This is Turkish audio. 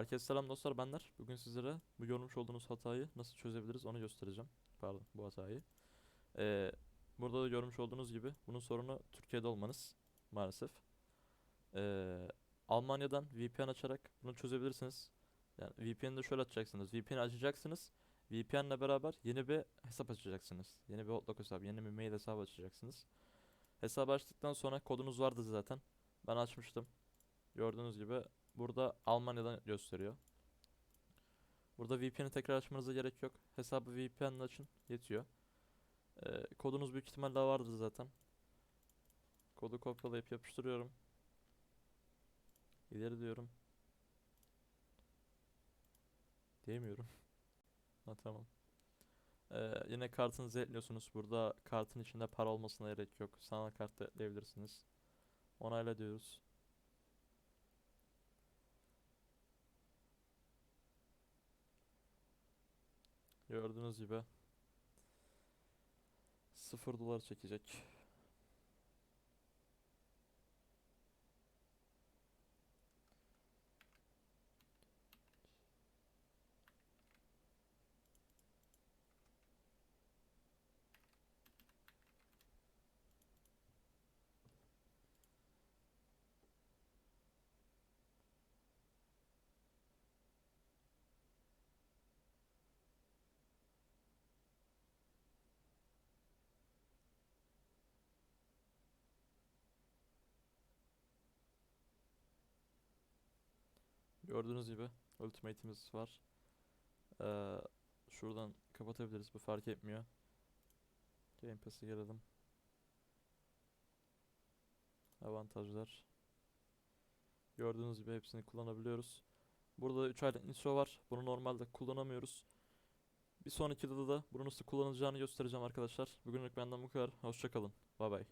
Herkese selam dostlar benler. Bugün sizlere bu görmüş olduğunuz hatayı nasıl çözebiliriz onu göstereceğim. Pardon bu hatayı. Ee, burada da görmüş olduğunuz gibi bunun sorunu Türkiye'de olmanız maalesef. Ee, Almanya'dan VPN açarak bunu çözebilirsiniz. Yani VPN'i de şöyle açacaksınız. VPN'i açacaksınız. VPN'le beraber yeni bir hesap açacaksınız. Yeni bir Outlook hesabı, yeni bir mail hesabı açacaksınız. Hesabı açtıktan sonra kodunuz vardı zaten. Ben açmıştım. Gördüğünüz gibi burada Almanya'dan gösteriyor. Burada VPN'i tekrar açmanıza gerek yok. Hesabı VPN'le açın yetiyor. Ee, kodunuz büyük ihtimalle vardır zaten. Kodu kopyalayıp yapıştırıyorum. İleri diyorum. Diyemiyorum. ha tamam. Ee, yine kartınızı ekliyorsunuz. Burada kartın içinde para olmasına gerek yok. Sanal kart da ekleyebilirsiniz. Onayla diyoruz. Gördüğünüz gibi 0 dolar çekecek. Gördüğünüz gibi ultimate'imiz var. Ee, şuradan kapatabiliriz. Bu fark etmiyor. Game Pass'e gelelim. Avantajlar. Gördüğünüz gibi hepsini kullanabiliyoruz. Burada 3 aylık nitro var. Bunu normalde kullanamıyoruz. Bir sonraki videoda da bunu nasıl kullanılacağını göstereceğim arkadaşlar. Bugünlük benden bu kadar. Hoşçakalın. Bay bay.